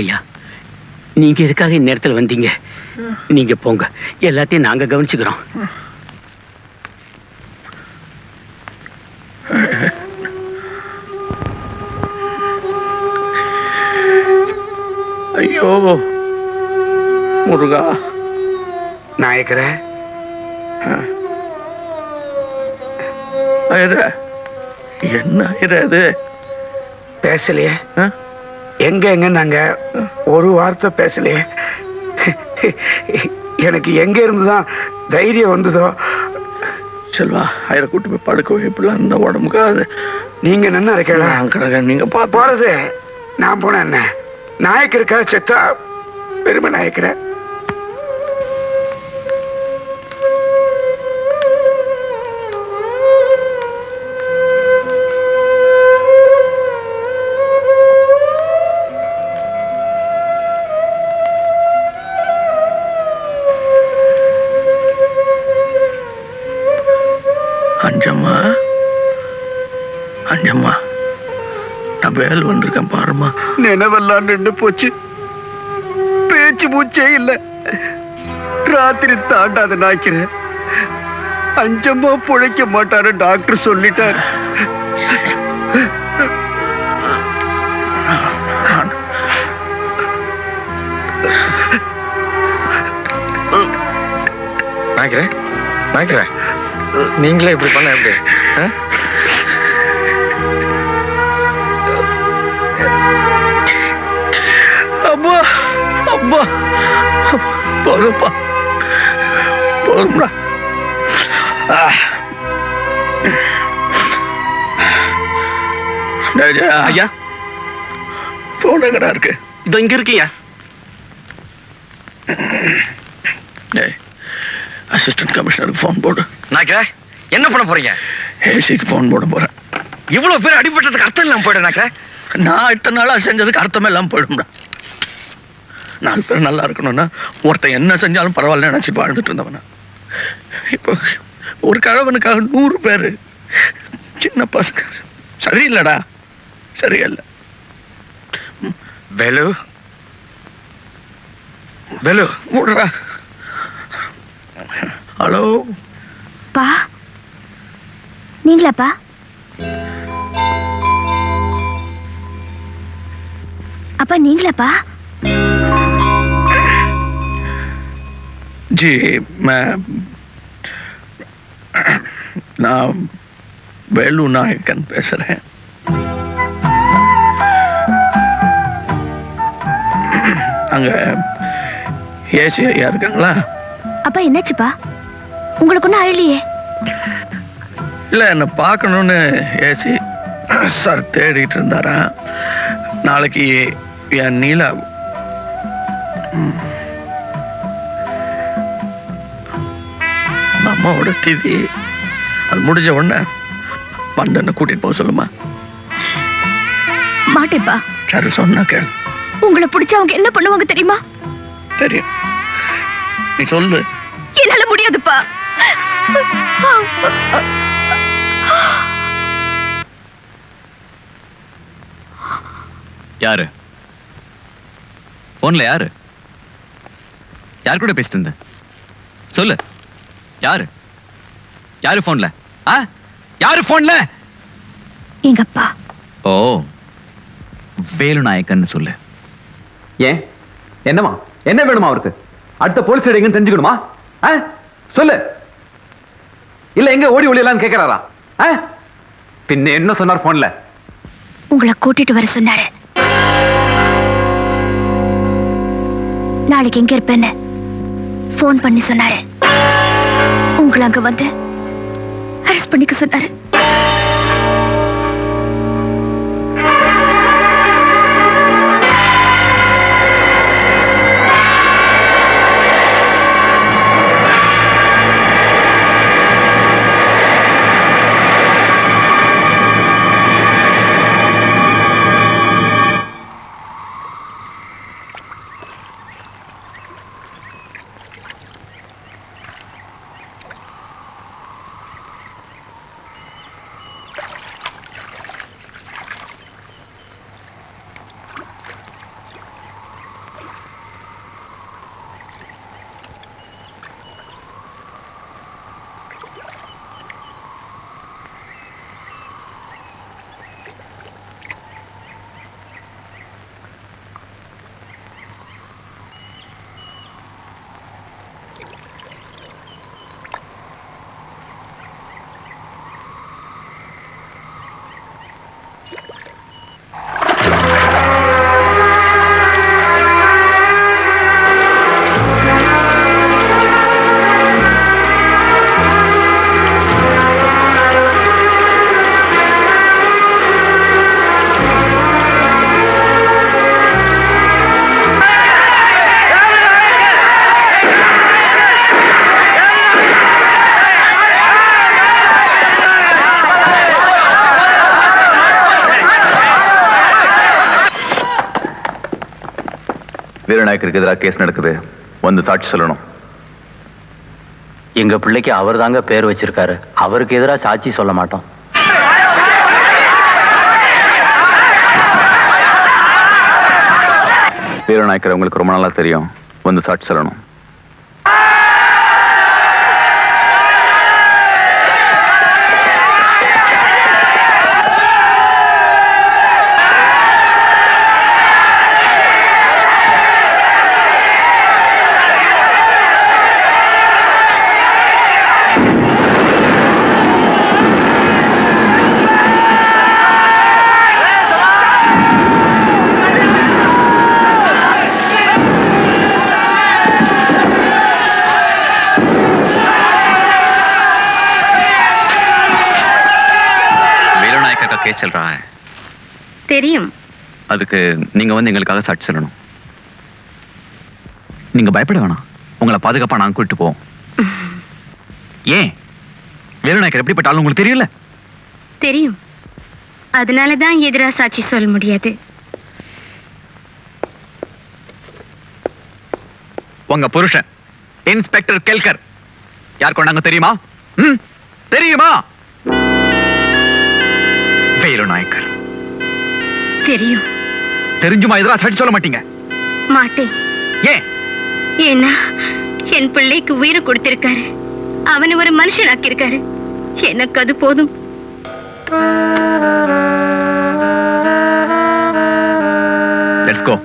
ஐயா நீங்க எதுக்காக இந்நேரத்தில் வந்தீங்க? நீங்க போங்க. எல்லாத்தையும் நாங்க கவனிச்சுக்கிறோம். ஐயோ முருகா. நாயக்கர. என்ன இது? பேசலையே? எங்க எங்க நாங்க? ஒரு வார்த்தை பேசலையே எனக்கு எங்க இருந்துதான் தைரியம் வந்ததோ? செல்வா ஐயரை கூட்டு போய் படுக்க. இப்படிலாம் இந்த உடம்புக்கு அது நீங்க நின்று இருக்கல நான் கிடக்க நீங்க போறது நான் போன என்ன? நாயக்கருக்காக செத்தா பெருமை நாயக்கர. வேல் வந்திருக்கேன் பாருமா நினைவெல்லாம் நின்று போச்சு. பேச்சு மூச்சே இல்ல. ராத்திரி தாண்டாத நாய்க்கிறேன் அஞ்சம்மா பிழைக்க மாட்டாரு டாக்டர் சொல்லிட்டார். நாய்க்கிறேன் நாய்க்கிறேன் நீங்களே இப்படி பண்ண எப்படி? அம்மா போதும்ப்பா போதும்டா ஐயா. போன் எங்கடா இருக்கு? இதோ இங்க இருக்கீங்க. டேய் அசிஸ்டன்ட் கமிஷனருக்கு ஃபோன் போடு. நாய்க்கிறேன் என்ன பண்ண போறீங்க? ஏசிக்கு ஃபோன் போட போறேன். இவ்வளவு பேர் அடிபட்டதுக்கு அர்த்தம் இல்லாம போயிடு நாய்க்கிறேன் நான் இத்தனை நாளாக செஞ்சதுக்கு அர்த்தமே இல்லாமல் போயிடும்டா. நாலு பேர் நல்லா இருக்கணும்னா ஒருத்தன் என்ன செஞ்சாலும் பரவாயில்ல நினச்சிட்டு வாழ்ந்துட்டு இருந்தவன. இப்போ ஒரு கழவனுக்காக நூறு பேர் சின்ன பசங்க. சரியில்லைடா. சரியில்லை. வேலு. வேலு. விடுறா ஹலோ. பா. நீங்களாப்பா? அப்பா நீங்களாப்பா? ஜி मैं நான் வேலு நாயக்கன் பேசுகிறேன் அங்கே ஏசி ஐயா இருக்காங்களா அப்பா என்னாச்சுப்பா உங்களுக்கு ஒன்றும் அழலையே இல்லை என்னை பார்க்கணுன்னு ஏசி சார் தேடிட்டு இருந்தாராம் நாளைக்கு என் நீலா ம். அம்மாவோட திதி அது முடிஞ்ச உடனே பண்டனை கூட்டிட்டு போக சொல்லுமா. மாட்டேப்பா. சரி சொன்னா கேள். உங்களை பிடிச்சா அவங்க என்ன பண்ணுவாங்க தெரியுமா? தெரியும். நீ சொல்லு. என்னால முடியாதுப்பா. யாரு? போன்ல யாரு? யார் கூட பேசிட்டு இருந்த? சொல்லு. யாரு? யாரு போன்ல ஆ? யாரு போன்ல எங்க அப்பா ஓ வேலு நாயக்கன்னு சொல்லு. ஏன்? என்னமா என்ன வேணுமா அவருக்கு? அடுத்த போலீஸ் எங்கன்னு தெரிஞ்சுக்கணுமா? ஆ? சொல்லு. இல்ல எங்க ஓடி ஒளியலாம்னு கேக்குறாரா? ஆ? பின்ன என்ன சொன்னார் போன்ல உங்களை கூட்டிட்டு வர சொன்னாரு. நாளைக்கு எங்க இருப்பேன்னு ஃபோன் பண்ணி சொன்னாரு. உங்களை அங்க வந்து அரெஸ்ட் பண்ணிக்க சொன்னாரு. வீரநாயக்கருக்கு எதிராக கேஸ் நடக்குது. வந்து சாட்சி சொல்லணும். எங்க பிள்ளைக்கு அவர் தாங்க பேர் வச்சிருக்காரு. அவருக்கு எதிராக சாட்சி சொல்ல மாட்டோம். வீரநாயக்கர் உங்களுக்கு ரொம்ப நாளா தெரியும். வந்து சாட்சி சொல்லணும். தெரியும். அதுக்கு நீங்க வந்து எங்களுக்காக சாட்சி சொல்லணும். நீங்க பயப்பட வேணாம். உங்களை பாதுகாப்பா நாங்க கூட்டிட்டு போவோம். ஏன்? வீரநாயக்கர் எப்படிப்பட்ட ஆளு உங்களுக்கு தெரியல தெரியும். அதனால தான் எதிரா சாட்சி சொல்ல முடியாது. உங்க புருஷன் இன்ஸ்பெக்டர் கெல்கர். யார் கொண்டாங்க தெரியுமா? ம்? தெரியுமா? வீரநாயக்கர் தெரியும். தெரிஞ்சுமா? எதிராக சாட்சி சொல்ல மாட்டீங்க. மாட்டேன். ஏன்? ஏன்னா என் பிள்ளைக்கு உயிரை கொடுத்திருக்காரு. அவனை ஒரு மனுஷனாக்கியிருக்காரு. எனக்கு அது போதும். Let's go